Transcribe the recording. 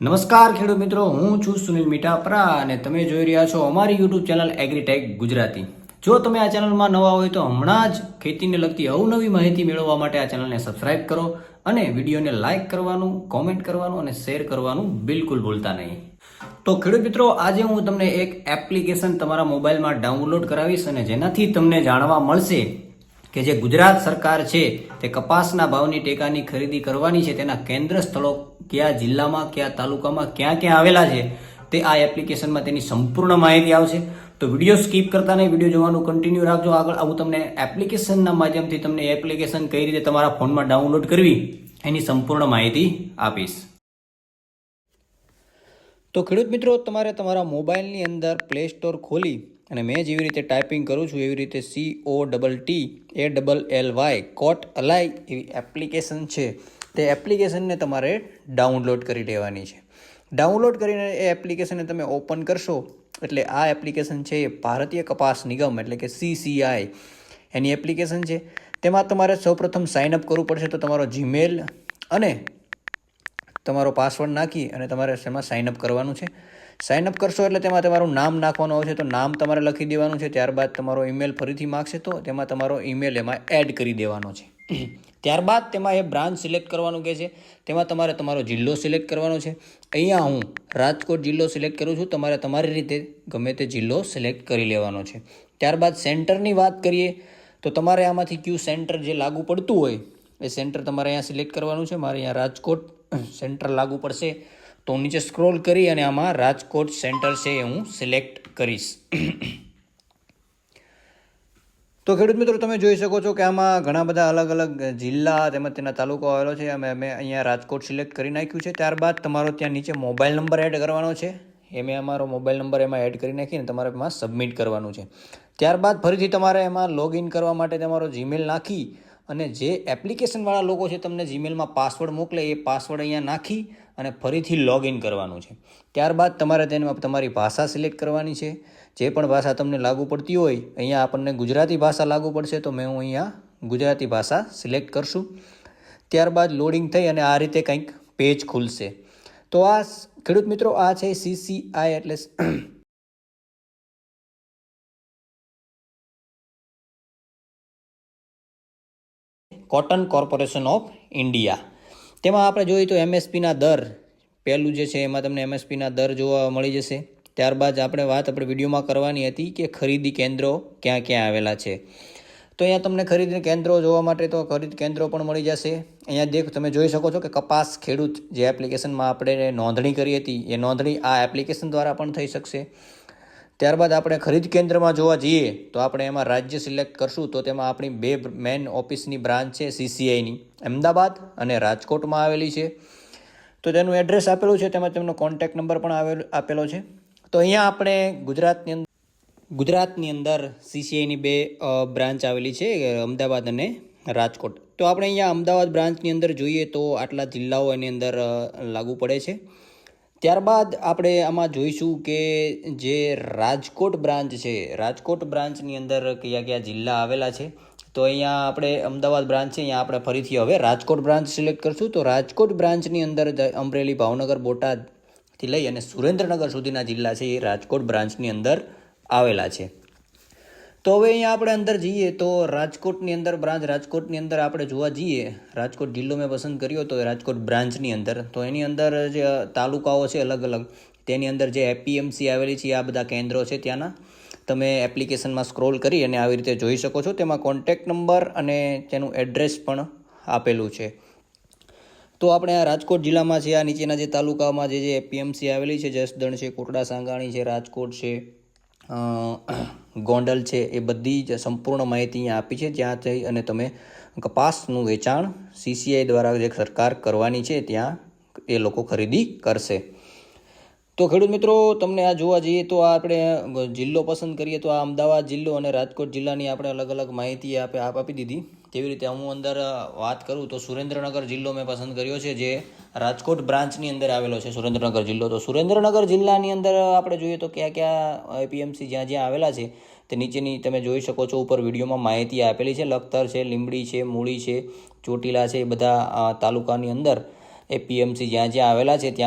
નમસ્કાર ખેડૂત મિત્રો, હું છું સુનિલ મીઠાપરા અને તમે જોઈ રહ્યા છો અમારી યુટ્યુબ ચેનલ એગ્રીટેક ગુજરાતી. જો તમે આ ચેનલમાં નવા હોય તો હમણાં જ ખેતીને લગતી અવનવી માહિતી મેળવવા માટે આ ચેનલને સબસ્ક્રાઇબ કરો અને વિડીયોને લાઇક કરવાનું કોમેન્ટ કરવાનું અને શેર કરવાનું બિલકુલ ભૂલતા નહીં. તો ખેડૂત મિત્રો, આજે હું તમને એક એપ્લિકેશન તમારા મોબાઈલમાં ડાઉનલોડ કરાવીશ અને જેનાથી તમને જાણવા મળશે કે જે ગુજરાત સરકાર છે તે કપાસના ભાવની ટેકાની ખરીદી કરવાની છે તેના કેન્દ્ર સ્થળો કયા જિલ્લામાં, કયા તાલુકામાં, ક્યાં ક્યાં આવેલા છે તે આ એપ્લિકેશનમાં તેની સંપૂર્ણ માહિતી આવશે. તો વીડિયો સ્કીપ કરતા નહીં, વીડિયો જોવાનું કન્ટિન્યુ રાખજો. આગળ આવું તમને એપ્લિકેશનના માધ્યમથી તમને એપ્લિકેશન કઈ રીતે તમારા ફોનમાં ડાઉનલોડ કરવી, એની સંપૂર્ણ માહિતી આપીશ. તો ખેડૂત મિત્રો, તમારે તમારા મોબાઈલની અંદર પ્લે સ્ટોર ખોલી અને મેં જેવી રીતે ટાઈપિંગ કરું છું, એવી રીતે C O double T A double L Y Cottally એવી એપ્લિકેશન છે. તે એપ્લિકેશનને તમારે ડાઉનલોડ કરી લેવાની છે. ડાઉનલોડ કરીને એ એપ્લિકેશનને તમે ઓપન કરશો, એટલે આ એપ્લિકેશન છે એ ભારતીય કપાસ નિગમ, એટલે કે સીસીઆઈ એની એપ્લિકેશન છે. તેમાં તમારે સૌપ્રથમ સાઇન અપ કરવું પડશે તો તમારો જીમેલ અને તમારો પાસવર્ડ નાખી અને તમારે એમાં સાઇન અપ કરવાનું છે. સાઇન અપ કરશો એટલે તેમાં તમારું નામ નાખવાનું આવશે. તો નામ તમારે લખી દેવાનું છે. ત્યારબાદ તમારો ઈમેલ ફરીથી માગશે તો તેમાં તમારો ઈમેલ એમાં એડ કરી દેવાનો છે. ત્યારબાદ તેમાં એ બ્રાન્ચ સિલેક્ટ કરવાનું કહે છે. તેમાં તમારે તમારો જિલ્લો સિલેક્ટ કરવાનો છે. અહીંયા હું રાજકોટ જિલ્લો સિલેક્ટ કરું છું. તમારે તમારી રીતે ગમે તે જિલ્લો સિલેક્ટ કરી લેવાનો છે. ત્યારબાદ સેન્ટરની વાત કરીએ, તો તમારે આમાંથી ક્યુ સેન્ટર જે લાગુ પડતું હોય, એ સેન્ટર તમારે અહીંયા સિલેક્ટ કરવાનું છે. મારે અહીંયા રાજકોટ સેન્ટર લાગુ પડશે. તો નીચે સ્ક્રોલ કરી અને આમાં રાજકોટ સેન્ટર છે એ હું સિલેક્ટ કરીશ. તો ખેડૂત મિત્રો, તમે જોઈ શકો છો કે આમાં ઘણા બધા અલગ અલગ જિલ્લા તેમજ તેના તાલુકો આવેલો છે. અમે મેં અહીંયા રાજકોટ સિલેક્ટ કરી નાખ્યું છે. ત્યારબાદ તમારો ત્યાં નીચે મોબાઈલ નંબર એડ કરવાનો છે. એ મેં અમારો મોબાઈલ નંબર એમાં એડ કરી નાખીને તમારે એમાં સબમિટ કરવાનું છે. ત્યારબાદ ફરીથી તમારે એમાં લોગિન કરવા માટે તમારો જીમેલ નાખી અને જે એપ્લિકેશનવાળા લોકો છે તમને જીમેલમાં પાસવર્ડ મોકલે, એ પાસવર્ડ અહીંયા નાખી અને ફરીથી લોગિન કરવાનું છે. ત્યારબાદ તમારે તેમાં તમારી ભાષા સિલેક્ટ કરવાની છે. જે પણ ભાષા તમને લાગુ પડતી હોય, અહીંયા આપણને ગુજરાતી ભાષા લાગુ પડશે, તો મેં હું અહીંયા ગુજરાતી ભાષા સિલેક્ટ કરશું. ત્યારબાદ લોડિંગ થઈ અને આ રીતે કંઈક પેજ ખુલશે. તો આ ખેડૂત મિત્રો, આ છે સીસીઆઈ એટલે કોટન કોર્પોરેશન ઓફ ઇન્ડિયા તેમાં આપણે જોઈએ તો એમએસપીના દર, પહેલું જે છે એમાં તમને એમએસપીના દર જોવા મળી જશે. ત્યારબાદ આપણે વાત આપણે વિડીયોમાં કરવાની હતી કે ખરીદી કેન્દ્રો ક્યાં ક્યાં આવેલા છે. તો અહીંયા તમને ખરીદી કેન્દ્રો જોવા માટે તો ખરીદ કેન્દ્રો પણ મળી જશે. અહીંયા દેખ, તમે જોઈ શકો છો કે કપાસ ખેડૂત જે એપ્લિકેશનમાં આપણે નોંધણી કરી હતી, એ નોંધણી આ એપ્લિકેશન દ્વારા પણ થઈ શકશે. ત્યારબાદ આપણે ખરીદ કેન્દ્રમાં જોવા જઈએ, તો આપણે એમાં રાજ્ય સિલેક્ટ કરશું, તો તેમાં આપણી બે મેન ઓફિસની બ્રાન્ચ છે સીસીઆઈની અમદાવાદ અને રાજકોટમાં આવેલી છે. તો તેનું એડ્રેસ આપેલું છે, તેમાં તેમનો કોન્ટેક્ટ નંબર પણ આવેલો, આપેલો છે. તો અહીંયા આપણે ગુજરાતની અંદર ગુજરાતની અંદર સીસીઆઈની બે બ્રાન્ચ આવેલી છે અમદાવાદ અને રાજકોટ. તો આપણે અહીંયા અમદાવાદ બ્રાન્ચની અંદર જોઈએ તો આટલા જિલ્લાઓ એની અંદર લાગુ પડે છે. ત્યારબાદ આપણે આમાં જોઈશું કે જે રાજકોટ બ્રાન્ચ છે, રાજકોટ બ્રાન્ચની અંદર કયા કયા જિલ્લા આવેલા છે, તો અહીંયા આપણે અમદાવાદ બ્રાન્ચ છે, અહીંયા આપણે ફરીથી હવે રાજકોટ બ્રાન્ચ સિલેક્ટ કરશું. તો રાજકોટ બ્રાન્ચની અંદર અમરેલી, ભાવનગર, બોટાદથી લઈ અને સુરેન્દ્રનગર સુધીના જિલ્લા છે એ રાજકોટ બ્રાન્ચની અંદર આવેલા છે. તો હવે અહીંયા આપણે અંદર જઈએ તો રાજકોટની અંદર બ્રાન્ચ, રાજકોટની અંદર આપણે જોવા જઈએ. રાજકોટ જિલ્લો મેં પસંદ કર્યો તો રાજકોટ બ્રાન્ચની અંદર. તો એની અંદર જે તાલુકાઓ છે અલગ અલગ, તેની અંદર જે એપીએમસી આવેલી છે, આ બધા કેન્દ્રો છે ત્યાંના. તમે એપ્લિકેશનમાં સ્ક્રોલ કરી અને આવી રીતે જોઈ શકો છો. તેમાં કોન્ટેક્ટ નંબર અને તેનું એડ્રેસ પણ આપેલું છે. તો આપણે આ રાજકોટ જિલ્લામાં છે, આ નીચેના જે તાલુકામાં જે જે એપીએમસી આવેલી છે, જસદણ છે કોટડા સાંગાણી છે, રાજકોટ છે ગોંડલ છે એ બધી જ સંપૂર્ણ માહિતી અહીંયા આપી છે. જ્યાં જઈ અને તમે કપાસનું વેચાણ સીસીઆઈ દ્વારા જે સરકાર કરવાની છે, ત્યાં એ લોકો ખરીદી કરશે. તો ખેડૂત મિત્રો, તમને આ જોવા જઈએ તો આપણે જિલ્લો પસંદ કરીએ તો આ અમદાવાદ જિલ્લો અને રાજકોટ જિલ્લાની આપણે અલગ અલગ માહિતી આપે, આપ આપી દીધી. તેવી રીતે હું અંદર વાત કરું તો સુરેન્દ્રનગર જિલ્લો મેં પસંદ કર્યો છે, જે રાજકોટ બ્રાન્ચની અંદર આવેલો છે સુરેન્દ્રનગર જિલ્લો. તો સુરેન્દ્રનગર જિલ્લાની અંદર આપણે જોઈએ તો ક્યાં ક્યાં એપીએમસી જ્યાં જ્યાં આવેલા છે, તે નીચેની તમે જોઈ શકો છો, ઉપર વિડીયોમાં માહિતી આપેલી છે, લખતર છે, લીંબડી છે, મૂળી છે, ચોટીલા છે, એ બધા તાલુકાની અંદર એપીએમસી જ્યાં જ્યાં આવેલા છે, ત્યાં